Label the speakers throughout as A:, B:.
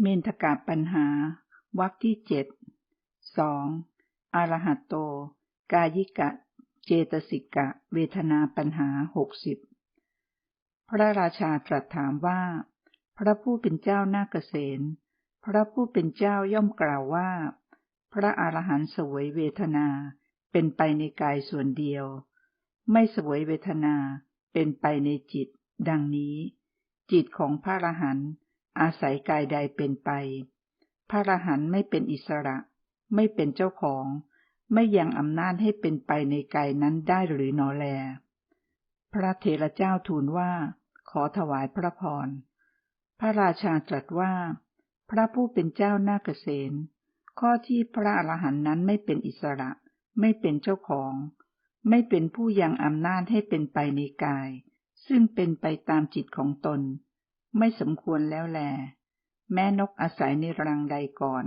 A: เมนทกาปัญหาวรรคที่เจ็ดสองอารหัตโต กายิกะ เจตสิกะ เวทนาปัญหาหกสิบพระราชาตรัสถามว่า พระผู้เป็นเจ้านาเกษณพระผู้เป็นเจ้าย่อมกล่าวว่า พระอรหันต์สวยเวทนาเป็นไปในกายส่วนเดียว ไม่สวยเวทนาเป็นไปในจิต ดังนี้ จิตของพระอรหันต์ อาศัยกายใดเป็นไป พระอรหันต์ไม่เป็นอิสระ ไม่เป็นเจ้าของ ไม่ยังอำนาจให้เป็นไปในกายนั้นได้หรือหนอแล พระเถระเจ้าทูลว่า ขอถวายพระพร พระราชาตรัสว่า พระผู้เป็นเจ้านาเกษณข้อที่พระอรหันต์นั้นไม่เป็นอิสระ ไม่เป็นเจ้าของ ไม่เป็นผู้ยังอำนาจให้เป็นไปในกาย ซึ่งเป็นไปตามจิตของตน ไม่สมควรแล้วแล แม้นกอาศัยในรังใดก่อน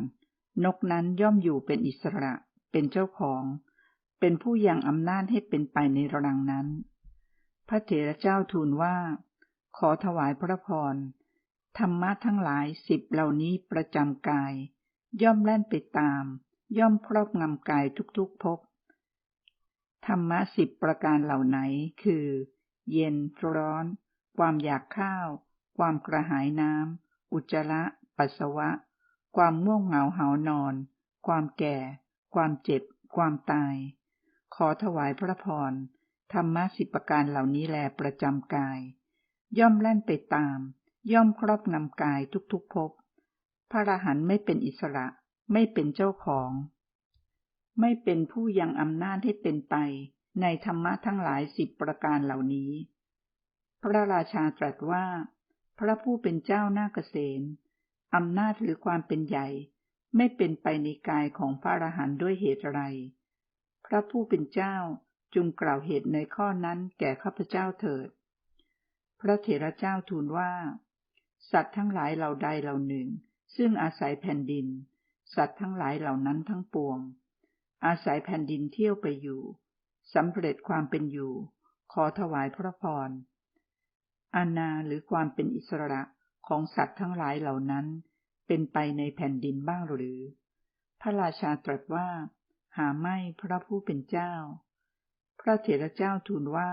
A: นกนั้นย่อมอยู่เป็นอิสระ เป็นเจ้าของ เป็นผู้ยังอำนาจให้เป็นไปในรังนั้น พระเถระเจ้าทูลว่า ขอถวายพระพร ธรรมะทั้งหลายสิบเหล่านี้ประจำกาย ย่อมแล่นไปตาม ย่อมครอบงำกายทุกๆภพธรรมะสิบประการเหล่าไหน คือ เย็นร้อน ความอยากข้าว ความกระหายน้ำ อุจจาระ ปัสสาวะ ความง่วงเหงาหานอน ความแก่ ความเจ็บ ความตาย ขอถวายพระพร ธรรมะสิบประการเหล่านี้แลประจำกาย ย่อมแล่นไปตาม ย่อมครอบงำกายทุกๆภพ พระอรหันต์ไม่เป็นอิสระ ไม่เป็นเจ้าของ ไม่เป็นผู้ยังอำนาจให้เป็นไป ในธรรมะทั้งหลายสิบประการเหล่านี้ พระราชาตรัสว่า พระผู้เป็นเจ้าหน้าเกษณอำนาจหรือความเป็นใหญ่ ไม่เป็นไปในกายของพระอรหันต์ด้วยเหตุไร พระผู้เป็นเจ้าจุงกล่าวเหตุในข้อนั้นแก่ข้าพเจ้าเถิด พระเถระเจ้าทูลว่า สัตว์ทั้งหลายเหล่าใดเหล่าหนึ่ง ซึ่งอาศัยแผ่นดิน สัตว์ทั้งหลายเหล่านั้นทั้งปวง อาศัยแผ่นดินเที่ยวไปอยู่สำเร็จความเป็นอยู่ ขอถวายพระพร อาณาหรือความเป็นอิสระของสัตว์ทั้งหลายเหล่านั้น เป็นไปในแผ่นดินบ้างหรือ พระราชาตรัสว่า หาไม่พระผู้เป็นเจ้า พระเถระเจ้าทูลว่า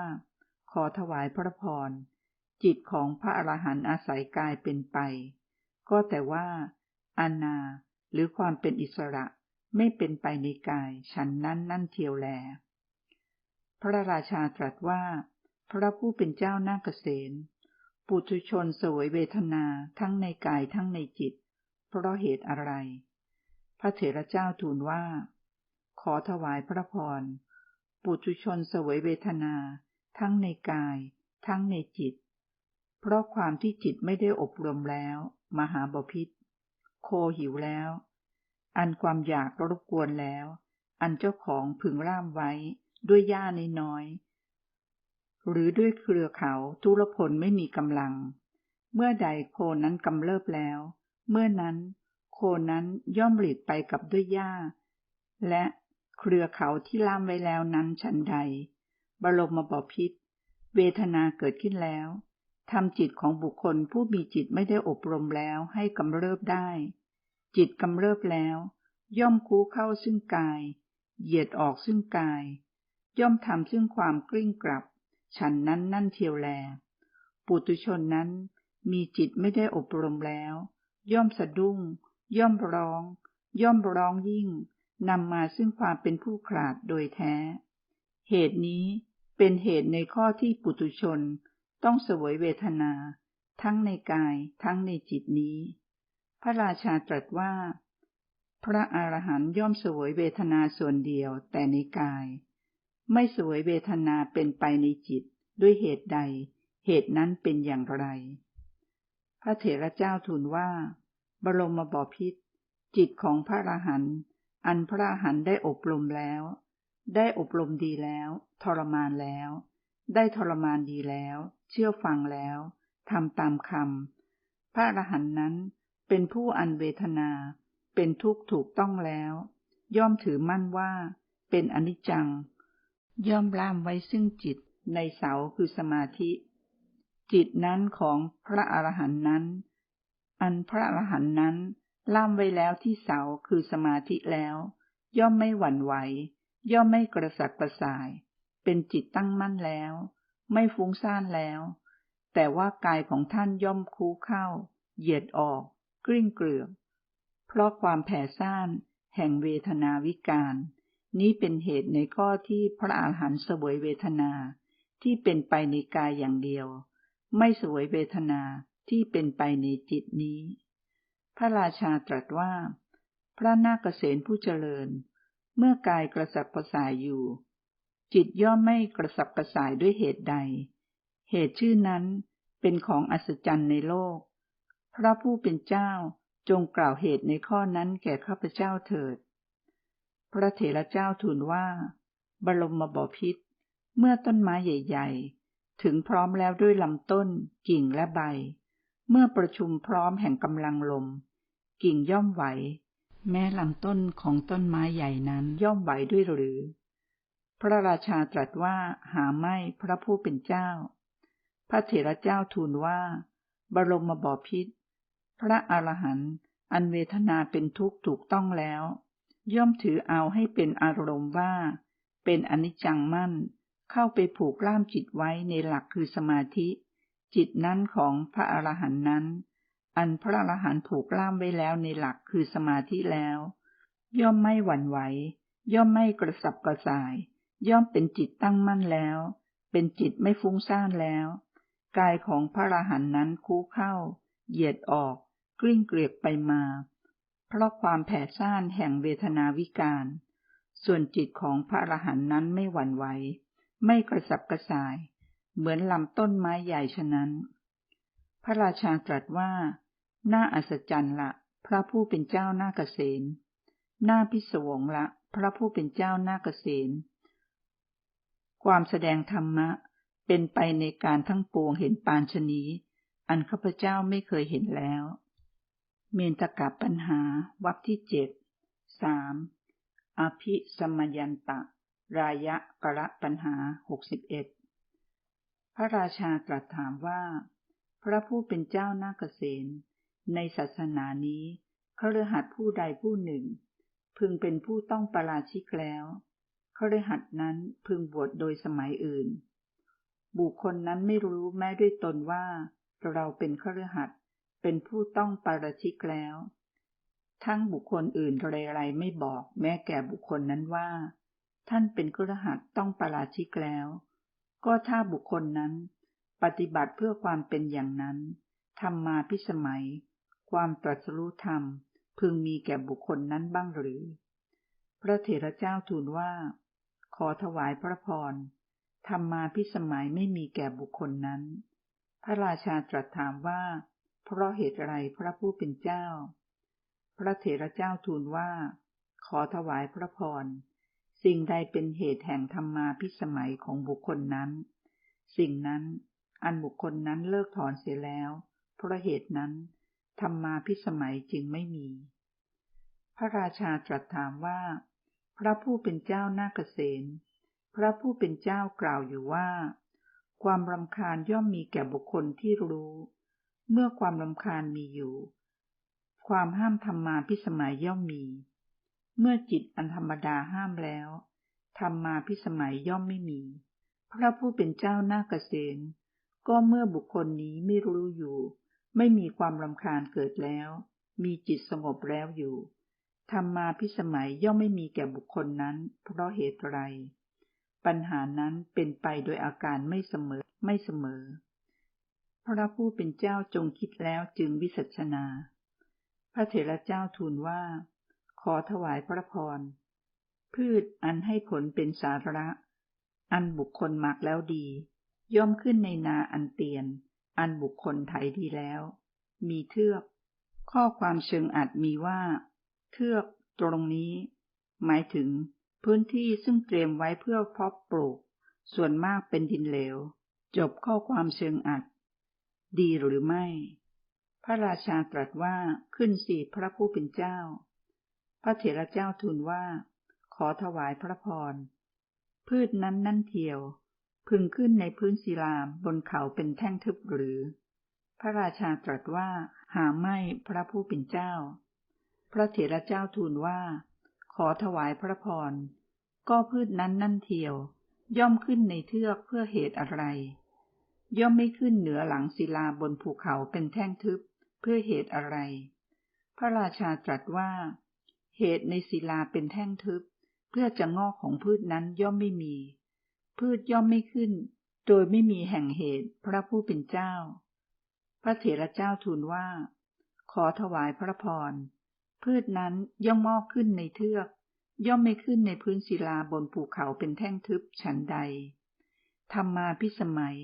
A: ขอถวายพระพร จิตของพระอรหันต์อาศัยกายเป็นไป ก็แต่ว่าอาณาหรือความเป็นอิสระไม่เป็นไปในกายฉันนั้นนั่นเทียวแล พระราชาตรัสว่า พระผู้เป็นเจ้านาเกษณปุถุชนสวยเวทนาทั้งในกายทั้งในจิต เพราะเหตุอะไร พระเถระเจ้าทูลว่า ขอถวายพระพร ปุถุชนสวยเวทนา ทั้งในกาย ทั้งในจิต เพราะความที่จิตไม่ได้อบรมแล้ว มหาบพิษ โคหิวแล้ว อันความอยากรบกวนแล้ว อันเจ้าของพึงร่ามไว้ด้วยย่าในน้อย หรือด้วยเครือเขาทุรพลไม่มีกำลัง เมื่อใดโคนั้นกำเริบแล้ว เมื่อนั้นโคนั้นย่อมหลีกไปกับด้วยหญ้า และเครือเขาที่ล่ามไว้แล้วนั้นฉันใด บรมบพิษเวทนาเกิดขึ้นแล้วทำจิตของบุคคลผู้มีจิตไม่ได้อบรมแล้วให้กำเริบได้ จิตกำเริบแล้ว ย่อมคูเข้าซึ่งกาย เหยียดออกซึ่งกาย ย่อมทำซึ่งความกลิ้งกลับ ฉันนั้นนั่นเทียวแล ปุตุชนนั้นมีจิตไม่ได้อบรมแล้ว ย่อมสะดุ้ง ย่อมร้อง ย่อมร้องยิ่งนำมาซึ่งความเป็นผู้ขาดโดยแท้ เหตุนี้เป็นเหตุในข้อที่ปุตุชนต้องเสวยเวทนา ทั้งในกายทั้งในจิตนี้ พระราชาตรัสว่า พระอรหันย่อมเสวยเวทนาส่วนเดียวแต่ในกาย ไม่สวยเวทนาเป็นไปในจิตด้วยเหตุใด เหตุนั้นเป็นอย่างไร พระเถระเจ้าทูลว่า บรมบอพิษจิตของพระอรหันต์อันพระอรหันต์ได้อบรมแล้ว ได้อบรมดีแล้ว ทรมานแล้ว ได้ทรมานดีแล้ว เชื่อฟังแล้วทำตามคำพระอรหันต์นั้นเป็นผู้อันเวทนา เป็นทุกข์ถูกต้องแล้ว ย่อมถือมั่นว่า เป็นอนิจจัง ย่อมล่ามไว้ซึ่งจิตในเสาคือสมาธิ จิตนั้นของพระอรหันต์นั้น อันพระอรหันต์นั้นล่ามไว้แล้วที่เสาคือสมาธิแล้ว ย่อมไม่หวั่นไหว ย่อมไม่กระสับกระส่าย เป็นจิตตั้งมั่นแล้ว ไม่ฟุ้งซ่านแล้ว แต่ว่ากายของท่านย่อมคูเข้า เหยียดออก กลิ้งเกลือกเพราะความแผ่ซ่านแห่งเวทนาวิการ นี้เป็นเหตุในข้อที่พระอาหารหันต์เสวยเวทนาที่เป็นไปในกายอย่างเดียว ไม่เสวยเวทนาที่เป็นไปในจิตนี้ พระราชาตรัสว่า พระนาคเษนผู้เจริญ เมื่อกายกระสับกระส่ายอยู่ จิตย่อมไม่กระสับกระส่ายด้วยเหตุใด เหตุชื่อนั้นเป็นของอัศจรรย์ในโลก พระผู้เป็นเจ้าจงกล่าวเหตุในข้อนั้นแก่ข้าพเจ้าเถิด พระเถระเจ้าทูลว่า บรมบพิษเมื่อต้นไม้ใหญ่ ๆ ถึงพร้อมแล้วด้วยลำต้น กิ่งและใบ เมื่อประชุมพร้อมแห่งกำลังลม กิ่งย่อมไหว แม้ลำต้นของต้นไม้ใหญ่นั้นย่อมไหวด้วยหรือ พระราชาตรัสว่าหาไม่พระผู้เป็นเจ้า พระเถระเจ้าทูลว่า บรมบพิษพระอรหันต์อันเวทนาเป็นทุกข์ถูกต้องแล้ว ย่อมถือเอาให้เป็นอารมณ์ว่า เป็นอนิจจังมั่น เข้าไปผูกล่ามจิตไว้ในหลักคือสมาธิ จิตนั้นของพระอรหันต์นั้น อันพระอรหันต์ผูกล่ามไว้แล้วในหลักคือสมาธิแล้ว ย่อมไม่หวั่นไหว ย่อมไม่กระสับกระส่าย ย่อมเป็นจิตตั้งมั่นแล้ว เป็นจิตไม่ฟุ้งซ่านแล้ว กายของพระอรหันต์นั้นคู่เข้า เหยียดออกกลิ้งเกลียกไปมา เพราะความแผ่ซ่านแห่งเวทนาวิการ ส่วนจิตของพระอรหันต์นั้นไม่หวั่นไหว ไม่กระสับกระส่าย เหมือนลำต้นไม้ใหญ่ฉะนั้น พระราชาตรัสว่า น่าอัศจรรย์ละ พระผู้เป็นเจ้าหน้าเกษณน่าพิศวงละ พระผู้เป็นเจ้าหน้าเกษณความแสดงธรรมะ เป็นไปในการทั้งปวงเห็นปานชนี อันข้าพเจ้าไม่เคยเห็นแล้ว เมนตกับปัญหาวักที่เจ็ดสามอภิสมยันตะ รายะกระปัญหาหกสิบเอ็ดพระราชาตรัสถามว่า พระผู้เป็นเจ้านาเกษณในศาสนานี้เขาเรหัดผู้ใดผู้หนึ่ง พึงเป็นผู้ต้องประราชิกแล้วเขาเรหัดนั้นพึงบวชโดยสมัยอื่น บุคคลนั้นไม่รู้แม้ด้วยตนว่าเราเป็นเขาเรหัด เป็นผู้ต้องปาราชิกแล้ว ทั้งบุคคลอื่นไรๆไม่บอก แม้แก่บุคคลนั้นว่า ท่านเป็นกุรหัสต้องประราชิกแล้ว ก็ถ้าบุคคลนั้น ปฏิบัติเพื่อความเป็นอย่างนั้นทำมาพิสมัย ความตรัสรู้ธรรม พึงมีแก่บุคคลนั้นบ้างหรือ พระเถระเจ้าทูลว่า ขอถวายพระพรธรรมมาพิสมัยไม่มีแก่บุคคลนั้น พระราชาตรัสถามว่า เพราะเหตุไรพระผู้เป็นเจ้า พระเถระเจ้าทูลว่า ขอถวายพระพร สิ่งใดเป็นเหตุแห่งธรรมาพิสมัยของบุคคลนั้น สิ่งนั้นอันบุคคลนั้นเลิกถอนเสียแล้ว เพราะเหตุนั้นธรรมาพิสมัยจึงไม่มี พระราชาตรัสถามว่า พระผู้เป็นเจ้านาเกษณพระผู้เป็นเจ้ากล่าวอยู่ว่า ความรำคาญย่อมมีแก่บุคคลที่รู้ เมื่อความรำคาญมีอยู่ ความห้ามธรรมาพิสมัยย่อมมี เมื่อจิตอันธรรมดาห้ามแล้วธรรมาพิสมัยย่อมไม่มี พระผู้เป็นเจ้าหน้าเกษณก็เมื่อบุคคลนี้ไม่รู้อยู่ ไม่มีความรำคาญเกิดแล้ว มีจิตสงบแล้วอยู่ธรรมมาพิสมัยย่อมไม่มีแก่บุคคลนั้น เพราะเหตุไร ปัญหานั้นเป็นไปโดยอาการไม่เสมอไม่เสมอ พระผู้เป็นเจ้าจงคิดแล้วจึงวิสัชนา พระเถระเจ้าทูลว่า ขอถวายพระพร พืชอันให้ผลเป็นสาระ อันบุคคลมักแล้วดี ย่อมขึ้นในนาอันเตียน อันบุคคลไถดีแล้ว มีเทือก ข้อความเชิงอัดมีว่า เทือกตรงนี้ หมายถึงพื้นที่ซึ่งเตรียมไว้เพื่อเพาะปลูก ส่วนมากเป็นดินเหลว จบข้อความเชิงอัด ดีหรือไม่ พระราชาตรัสว่าขึ้นสี่พระผู้เป็นเจ้า พระเถระเจ้าทูลว่า ขอถวายพระพร พืชนั้นนั่นเทียว พึงขึ้นในพื้นศิลาบนเขาเป็นแท่งทึบหรือ พระราชาตรัสว่าหาไม่พระผู้เป็นเจ้า พระเถระเจ้าทูลว่า ขอถวายพระพร ก็พืชนั้นนั่นเทียว ย่อมขึ้นในเทือกเพื่อเหตุอะไร ย่อมไม่ขึ้นเหนือหลังศิลาบนภูเขาเป็นแท่งทึบเพื่อเหตุอะไร พระราชาตรัสว่า เหตุในศิลาเป็นแท่งทึบ เพื่อจะงอกของพืชนั้นย่อมไม่มี พืชย่อมไม่ขึ้น โดยไม่มีแห่งเหตุพระผู้เป็นเจ้า พระเถระเจ้าทูลว่า ขอถวายพระพร พืชนั้นย่อมงอกขึ้นในเทือก ย่อมไม่ขึ้นในพื้นศิลาบนภูเขาเป็นแท่งทึบฉันใดธรรมาพิสมัย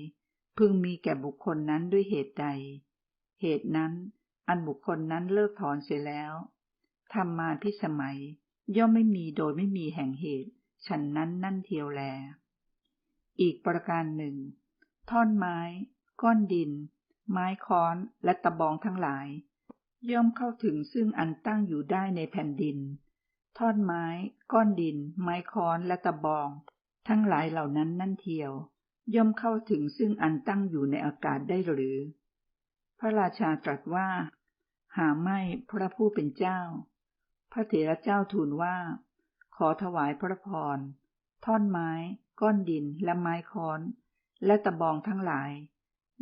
A: พึงมีแก่บุคคลนั้นด้วยเหตุใด เหตุนั้นอันบุคคลนั้นเลิกถอนเสียแล้วธรรมาพิสมัย ย่อมไม่มีโดยไม่มีแห่งเหตุ ฉันนั้นนั่นเทียวแล อีกประการหนึ่ง ท่อนไม้ ก้อนดิน ไม้ค้อนและตะบองทั้งหลาย ย่อมเข้าถึงซึ่งอันตั้งอยู่ได้ในแผ่นดิน ท่อนไม้ ก้อนดิน ไม้ค้อนและตะบอง ทั้งหลายเหล่านั้นนั่นเทียว ย่อมเข้าถึงซึ่งอันตั้งอยู่ในอากาศได้หรือ พระราชาตรัสว่า หาไม่พระผู้เป็นเจ้า พระเถระเจ้าทูลว่า ขอถวายพระพร ท่อนไม้ ก้อนดินและไม้ค้อน และตะบองทั้งหลาย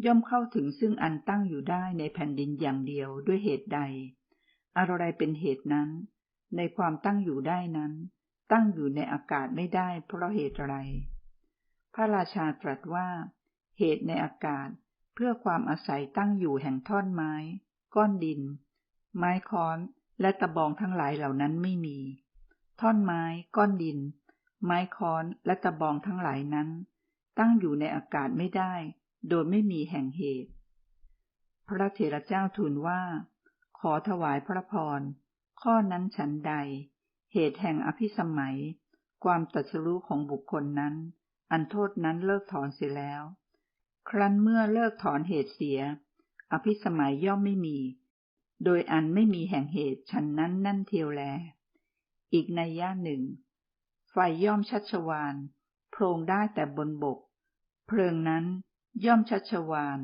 A: ย่อมเข้าถึงซึ่งอันตั้งอยู่ได้ในแผ่นดินอย่างเดียวด้วยเหตุใด อะไรเป็นเหตุนั้น ในความตั้งอยู่ได้นั้น ตั้งอยู่ในอากาศไม่ได้เพราะเหตุอะไร พระราชาตรัสว่า เหตุในอากาศ เพื่อความอาศัยตั้งอยู่แห่งท่อนไม้ ก้อนดิน ไม้ค้อนและตะบองทั้งหลายเหล่านั้นไม่มี ท่อนไม้ ก้อนดิน ไม้ค้อนและตะบองทั้งหลายนั้น ตั้งอยู่ในอากาศไม่ได้ โดยไม่มีแห่งเหตุ พระเถระเจ้าทูลว่า ขอถวายพระพร ข้อนั้นฉันใด เหตุแห่งอภิสมัย ความตรัสรู้ของบุคคลนั้น อันโทษนั้นเลิกถอนเสียแล้ว ครั้นเมื่อเลิกถอนเหตุเสีย อภิสมัยย่อมไม่มี โดยอันไม่มีแห่งเหตุฉันนั้นนั่นเทียวแล อีกในย่าหนึ่ง ไฟย่อมชัชวานโพรงได้แต่บนบก เพลิงนั้นย่อมชัชวาน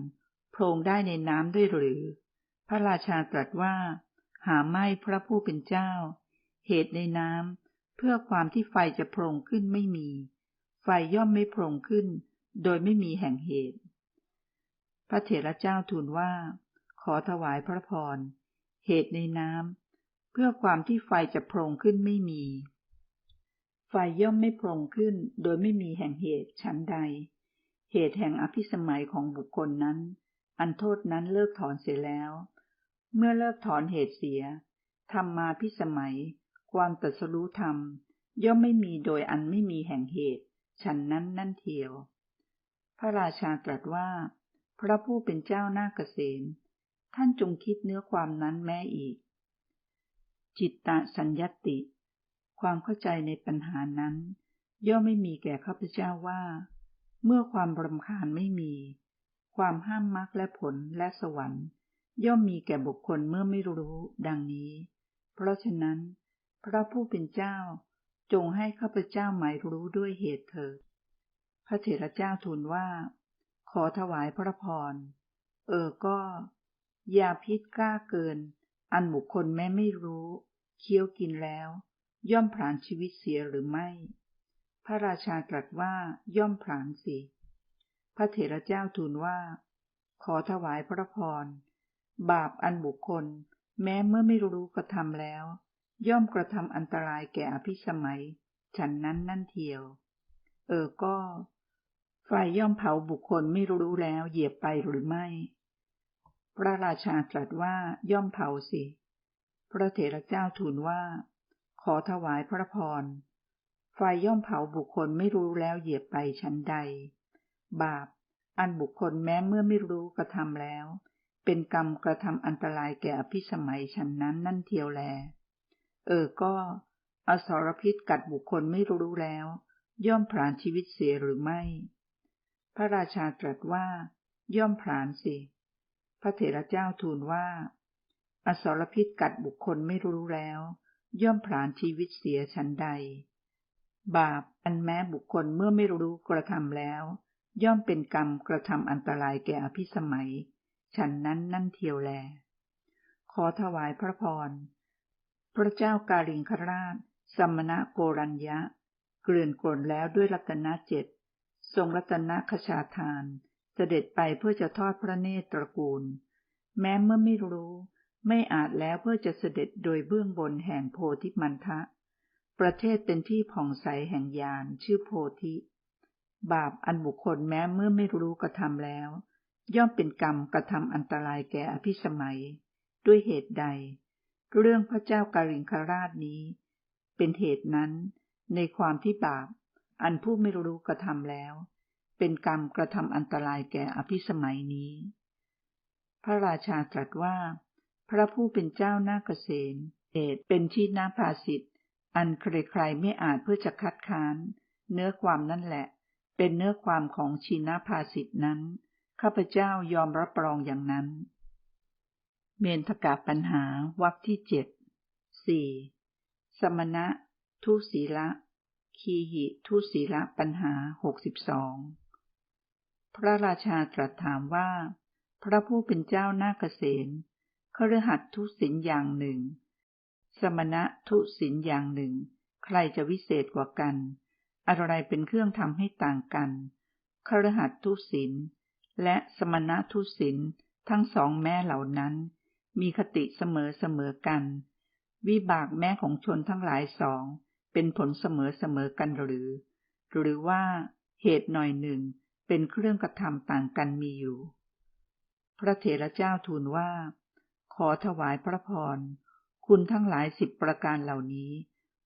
A: โพรงได้ในน้ำด้วยหรือ พระราชาตรัสว่า หาไม่พระผู้เป็นเจ้า เหตุในน้ำเพื่อความที่ไฟจะโพรงขึ้นไม่มี ไฟย่อมไม่โพรงขึ้น โดยไม่มีแห่งเหตุ พระเถระเจ้าทูลว่า ขอถวายพระพร เหตุในน้ำเพื่อความที่ไฟจะโพรงขึ้นไม่มี ไฟย่อมไม่โพรงขึ้น โดยไม่มีแห่งเหตุชั้นใด เหตุแห่งอภิสมัยของบุคคลนั้น อันโทษนั้นเลิกถอนเสียแล้ว เมื่อเลิกถอนเหตุเสียธรรมมาพิสมัย ความตรัสรู้ธรรม ย่อมไม่มีโดยอันไม่มีแห่งเหตุ ฉันนั้นนั่นเทียว พระราชาตรัสว่า พระผู้เป็นเจ้านาเกษม ท่านจงคิดเนื้อความนั้นแม้อีก จิตตะสัญญติ ความเข้าใจในปัญหานั้น ย่อมไม่มีแก่ข้าพเจ้าว่า เมื่อความรำคาญไม่มี ความห้ามมรรคและผลและสวรรค์ ย่อมมีแก่บุคคลเมื่อไม่รู้ดังนี้ เพราะฉะนั้น พระผู้เป็นเจ้า จงให้ข้าพเจ้าหมายรู้ด้วยเหตุเถิด พระเถระเจ้าทูลว่า ขอถวายพระพร เออก็ยาพิษกล้าเกิน อันบุคคลแม้ไม่รู้ เคี้ยวกินแล้ว ย่อมผลาญชีวิตเสียหรือไม่ พระราชาตรัสว่าย่อมผลาญสิ พระเถระเจ้าทูลว่า ขอถวายพระพร บาปอันบุคคล แม้เมื่อไม่รู้กระทำแล้ว ย่อมกระทำอันตรายแก่อภิสมัย ฉันนั้นนั่นเทียว เออก็ ไฟย่อมเผาบุคคลไม่รู้แล้วเหยียบไปหรือไม่ พระราชาตรัสว่าย่อมเผาสิ พระเถระเจ้าทูลว่า ขอถวายพระพร ไฟย่อมเผาบุคคลไม่รู้แล้วเหยียบไปชั้นใด บาป อันบุคคลแม้เมื่อไม่รู้กระทำแล้ว เป็นกรรมกระทำอันตรายแก่อภิสมัยฉันนั้นนั่นเทียวแล เออก็ อสรพิษกัดบุคคลไม่รู้แล้ว ย่อมผลาญชีวิตเสียหรือไม่ พระราชาตรัสว่า ย่อมผลาญสิ พระเถระเจ้าทูลว่า อสรพิษกัดบุคคลไม่รู้แล้ว ย่อมผลาญชีวิตเสียฉันใด บาปอันแม้บุคคลเมื่อไม่รู้กระทำแล้ว ย่อมเป็นกรรมกระทำอันตรายแก่อภิสมัย ฉันนั้นนั่นเทียวแล ขอถวายพระพร พระเจ้ากาลิงคราชสมณะโกรัญญะ เกลื่อนกลนแล้วด้วยรัตนเจ็ดทรงรัตนคชาทาน เสด็จไปเพื่อจะทอดพระเนตรตระกูล แม้เมื่อไม่รู้ ไม่อาจแล้วเพื่อจะเสด็จโดยเบื้องบนแห่งโพธิมันทะ ประเทศเป็นที่ผ่องใสแห่งยานชื่อโพธิ บาปอันบุคคลแม้เมื่อไม่รู้กระทำแล้ว ย่อมเป็นกรรมกระทำอันตรายแก่อภิสมัย ด้วยเหตุใด เรื่องพระเจ้ากาลิงคราชนี้ เป็นเหตุนั้นในความที่บาป อันผู้ไม่รู้กระทำแล้ว เป็นกรรมกระทำอันตรายแก่อภิสมัยนี้ พระราชาตรัสว่า พระผู้เป็นเจ้าหน้าเกษมเหตุเป็นที่น่าภาสิทธิ์อันใครๆไม่อาจเพื่อจะคัดค้าน เนื้อความนั่นแหละ เป็นเนื้อความของชีนาภาสิทธิ์นั้น ข้าพเจ้ายอมรับรองอย่างนั้น เมนทกาปัญหาวรรคที่เจ็ดสี่สมณะ ทุศีละ คีหิทุศีละปัญหาหกสิบสอง พระราชาตรัสถามว่า พระผู้เป็นเจ้านาเกษมคฤหัสทุศินอย่างหนึ่ง สมณะทุศินอย่างหนึ่ง ใครจะวิเศษกว่ากัน อะไรเป็นเครื่องทำให้ต่างกันคฤหัสทุศินและสมณะทุศินทั้งสองแม่เหล่านั้น มีคติเสมอเสมอกัน วิบากแม่ของชนทั้งหลายสอง เป็นผลเสมอเสมอกันหรือ หรือว่าเหตุหน่อยหนึ่งเป็นเครื่องกระทำต่างกันมีอยู่ พระเถระเจ้าทูลว่า ขอถวายพระพร คุณทั้งหลายสิบประการเหล่านี้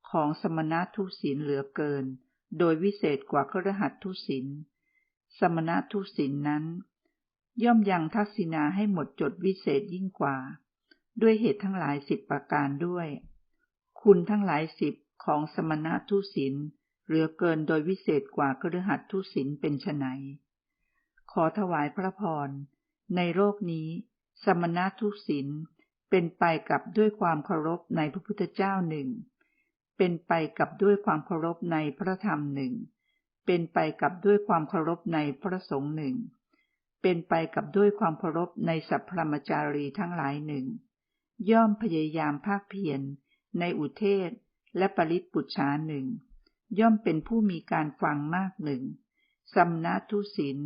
A: ของสมณะทุศินเหลือเกิน โดยวิเศษกว่าครหัสทุศินสมณะทุศินนั้น ย่อมยังทักษิณาให้หมดจดวิเศษยิ่งกว่า ด้วยเหตุทั้งหลายสิบประการด้วย คุณทั้งหลายสิบของสมณะทุศินเหลือเกินโดยวิเศษกว่ากฤหัสทุศินเป็นไฉนขอถวายพระพร ในโลกนี้ สมณะทุศินเป็นไปกับด้วยความเคารพในพระพุทธเจ้าหนึ่ง เป็นไปกับด้วยความเคารพในพระธรรมหนึ่ง เป็นไปกับด้วยความเคารพในพระสงฆ์หนึ่ง เป็นไปกับด้วยความเคารพในสัพพมจารีทั้งหลายหนึ่ง ย่อมพยายามภาคเพียรในอุเทศและปริปุชาหนึ่ง ย่อมเป็นผู้มีการฟังมากหนึ่งสำนัทุศิน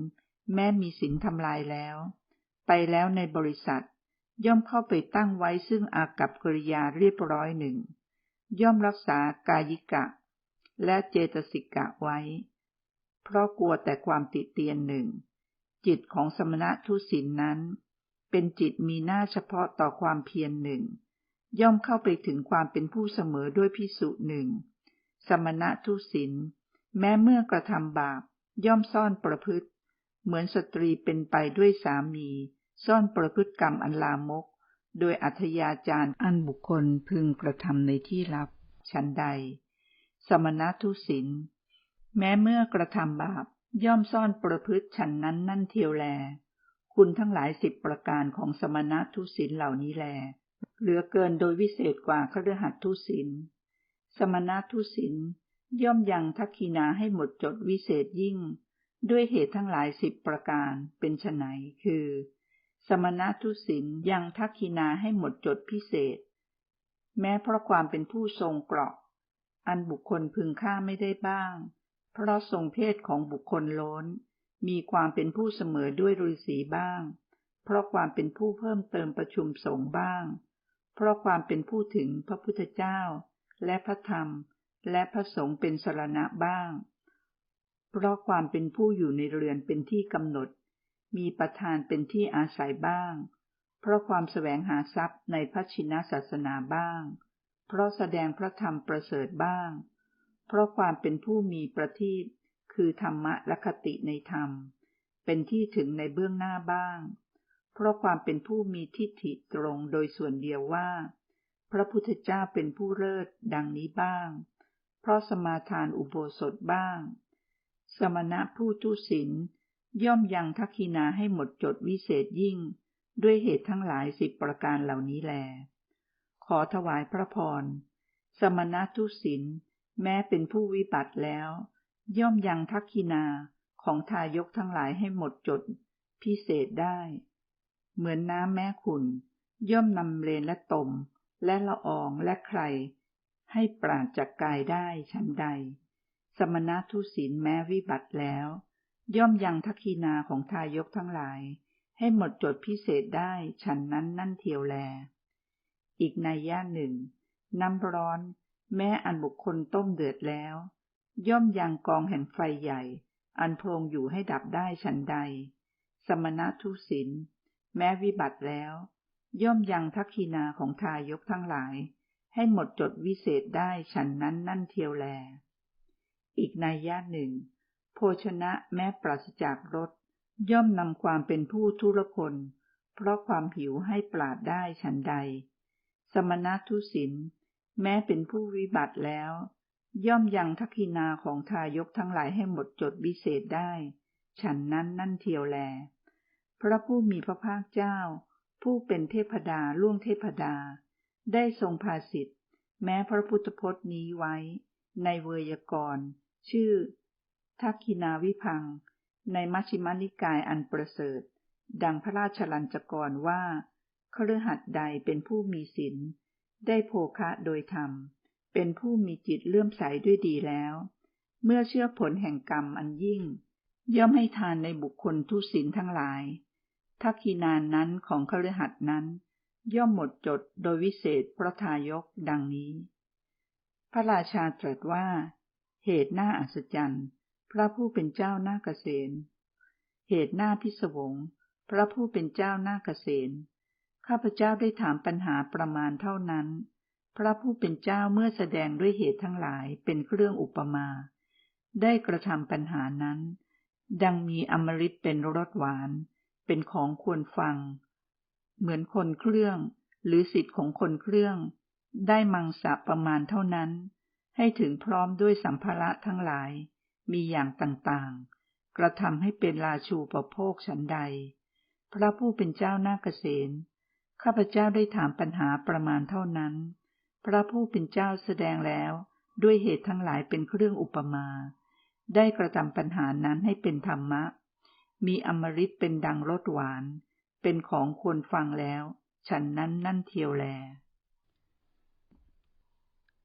A: แม้มีสินทำลายแล้ว ไปแล้วในบริษัท ย่อมเข้าไปตั้งไว้ซึ่งอากับกริยาเรียบร้อยหนึ่ง ย่อมรักษากายิกะ และเจตสิกะไว้ เพราะกลัวแต่ความติเตียนหนึ่ง จิตของสมณะทุศินนั้น เป็นจิตมีหน้าเฉพาะต่อความเพียรหนึ่ง ย่อมเข้าไปถึงความเป็นผู้เสมอด้วยพิสุหนึ่ง สมณะทุศินแม้เมื่อกระทำบาป ย่อมซ่อนประพฤติ เหมือนสตรีเป็นไปด้วยสามี ซ่อนประพฤติกรรมอันลามก โดยอัธยาจารอันบุคคลพึงกระทำในที่ลับฉันใด สมณะทุศินแม้เมื่อกระทำบาป ย่อมซ่อนประพฤติฉันนั้นนั่นเทียวแล คุณทั้งหลายสิบประการของสมณะทุศินเหล่านี้แล เหลือเกินโดยวิเศษกว่าเคฤหัสทุศินสมณะทุศินย่อมยังทักคีนาให้หมดจดวิเศษยิ่ง ด้วยเหตุทั้งหลายสิบประการเป็นไฉนคือ สมณะทุศินยังทักคีนาให้หมดจดพิเศษ แม้เพราะความเป็นผู้ทรงเกราะ อันบุคคลพึงฆ่าไม่ได้บ้าง เพราะทรงเพศของบุคคลล้น มีความเป็นผู้เสมอด้วยฤาษีบ้าง เพราะความเป็นผู้เพิ่มเติมประชุมสงฆ์บ้าง เพราะความเป็นผู้ถึงพระพุทธเจ้า และพระธรรม และพระสงฆ์เป็นสรณะบ้าง เพราะความเป็นผู้อยู่ในเรือนเป็นที่กำหนด มีประธานเป็นที่อาศัยบ้าง เพราะความแสวงหาทรัพย์ในพระชินศาสนาบ้าง เพราะแสดงพระธรรมประเสริฐบ้าง เพราะความเป็นผู้มีประทีป คือธรรมะและคติในธรรม เป็นที่ถึงในเบื้องหน้าบ้าง เพราะความเป็นผู้มีทิฏฐิตรงโดยส่วนเดียวว่า พระพุทธเจ้าเป็นผู้เลิศดังนี้บ้าง เพราะสมาทานอุโบสถบ้าง สมณะผู้ทุศินย่อมยังทักขินาให้หมดจดวิเศษยิ่ง ด้วยเหตุทั้งหลายสิบประการเหล่านี้แล ขอถวายพระพร สมณะทุศินแม้เป็นผู้วิบัติแล้ว ย่อมยังทักขินาของทายกทั้งหลายให้หมดจดพิเศษได้ เหมือนน้ำแม่ขุนย่อมนำเลนและตม และละอองและใคร ให้ปราดจากกายได้ฉันใด สมณทุศีลแม้วิบัติแล้ว ย่อมยังทักคีนาของทายกทั้งหลาย ให้หมดจดพิเศษได้ฉันนั้นนั่นเทียวแล อีกในย่าหนึ่ง น้ำร้อน แม้อันบุคคลต้มเดือดแล้ว ย่อมยังกองแห่งไฟใหญ่ อันโพรงอยู่ให้ดับได้ฉันใด สมณะทุศีลแม้วิบัติแล้ว ย่อมยังทักคีนาของทายกทั้งหลาย ให้หมดจดวิเศษได้ฉันนั้นนั่นเทียวแล อีกในย่าหนึ่ง โภชนะแม้ปราศจากรสย่อมนำความเป็นผู้ทุรคน เพราะความหิวให้ปราดได้ฉันใด สมณะทุศินแม้เป็นผู้วิบัติแล้ว ย่อมยังทักคีนาของทายกทั้งหลายให้หมดจดวิเศษได้ ฉันนั้นนั่นเทียวแล พระผู้มีพระภาคเจ้า ผู้เป็นเทพดาล่วงเทพดา ได้ทรงภาสิทธิ์แม้พระพุทธพจน์นี้ไว้ ในเวยากรณ์ชื่อ ทักคินาวิพัง ในมัชฌิมานิกายอันประเสริฐ ดังพระราชลัญจกรว่าเคฤหัสถ์ใดเป็นผู้มีศีลได้โภคะโดยธรรม เป็นผู้มีจิตเลื่อมใสด้วยดีแล้ว เมื่อเชื่อผลแห่งกรรมอันยิ่ง ย่อมให้ทานในบุคคลทุศีลทั้งหลายทักคีนานนั้นของคฤหัสถ์นั้น ย่อมหมดจดโดยวิเศษพระทายกดังนี้ พระราชาตรัสว่า เหตุหน้าอัศจรรย์ พระผู้เป็นเจ้าหน้าเกษณเหตุหน้าพิศวง พระผู้เป็นเจ้าหน้าเกษณข้าพเจ้าได้ถามปัญหาประมาณเท่านั้น พระผู้เป็นเจ้าเมื่อแสดงด้วยเหตุทั้งหลายเป็นเครื่องอุปมา ได้กระทำปัญหานั้น ดังมีอมฤตเป็นรสหวาน เป็นของควรฟัง เหมือนคนเครื่อง หรือสิทธิ์ของคนเครื่อง ได้มังสะประมาณเท่านั้น ให้ถึงพร้อมด้วยสัมภาระทั้งหลาย มีอย่างต่างๆ กระทำให้เป็นราชูประโภคฉันใด พระผู้เป็นเจ้าหน้าเกษณข้าพเจ้าได้ถามปัญหาประมาณเท่านั้น พระผู้เป็นเจ้าแสดงแล้ว ด้วยเหตุทั้งหลายเป็นเครื่องอุปมา ได้กระทำปัญหานั้นให้เป็นธรรมะ มีอมฤตเป็นดังรสหวาน เป็นของควรฟังแล้ว ฉันนั้นนั่นเทียวแล